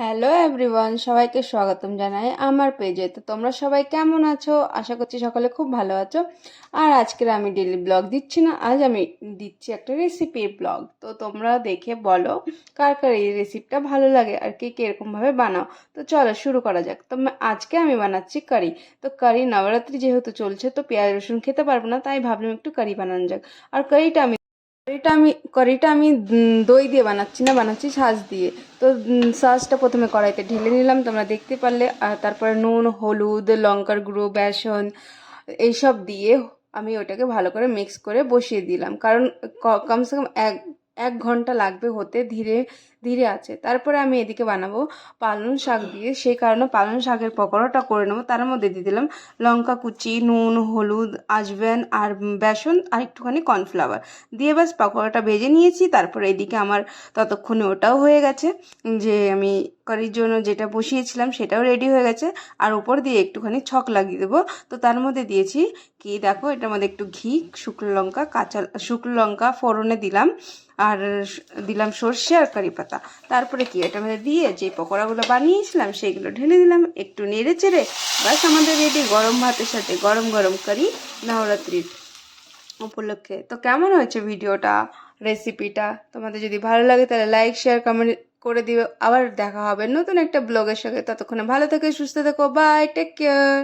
Hello everyone সবাইকে স্বাগতম জানাই আমার পেজে তো তোমরা সবাই কেমন আছো? আশা করছি সকলে খুব ভালো আছো। আর আজকের আমি ডেলি ব্লগ দিচ্ছি না, আজ আমি দিচ্ছি একটা রেসিপির ব্লগ তো তোমরা দেখে বলো, কার কার এই রেসিপিটা ভালো লাগে আর কে কে এরকমভাবে বানাও। তো চলো শুরু করা যাক। তো আজকে আমি বানাচ্ছি কারি তো কারি নবরাত্রি যেহেতু চলছে, তো পেঁয়াজ রসুন খেতে পারব না, তাই ভাবলাম একটু কারি বানানো যাক। আর কারিটা আমি কারিটা আমি কারিটা আমি দই দিয়ে বানাচ্ছি না, বানাচ্ছি শাঁস দিয়ে। তো শাঁসটা প্রথমে কড়াইতে ঢেলে নিলাম, তোমরা দেখতে পারলে। আর তারপরে নুন, হলুদ, লঙ্কার গুঁড়ো, বেসন, এইসব দিয়ে আমি ওটাকে ভালো করে মিক্স করে বসিয়ে দিলাম। কারণ কমসে কম এক এক ঘণ্টা লাগবে হতে, ধীরে ধীরে আছে। তারপরে আমি এদিকে বানাবো পালং শাক দিয়ে। সেই কারণে পালং শাকের পকোড়াটা করে নেব। তার মধ্যে দিয়ে দিলাম লঙ্কা কুচি, নুন, হলুদ আসবেন আর বেসন আর একটুখানি কর্নফ্লাওয়ার। দিয়ে ব্যাস পকোড়াটা ভেজে নিয়েছি। তারপরে এদিকে আমার ততক্ষণে ওটাও হয়ে গেছে যে আমি কারির জন্য যেটা বসিয়েছিলাম সেটাও রেডি হয়ে গেছে। আর উপর দিয়ে একটুখানি ছক লাগিয়ে দেবো। তো তার মধ্যে দিয়েছি কি দেখো এটার মধ্যে একটু ঘি, শুকনো লঙ্কা, কাঁচা, শুকনো লঙ্কা ফোড়নে দিলাম। আর দিলাম সর্ষে আর কারি পাতা তারপরে কি এটার মধ্যে দিয়ে যে পকোড়াগুলো বানিয়েছিলাম সেইগুলো ঢেলে দিলাম। একটু নেড়ে চেড়ে ব্যাস আমাদের রেডি গরম ভাতের সাথে গরম গরম কারি নবরাত্রির উপলক্ষে। তো কেমন হয়েছে ভিডিওটা রেসিপিটা তোমাদের যদি ভালো লাগে তাহলে লাইক শেয়ার কমেন্ট করে দিবে। আবার দেখা হবে নতুন একটা ব্লগের সঙ্গে। ততক্ষণে ভালো থেকো, সুস্থ থেকো। Bye take care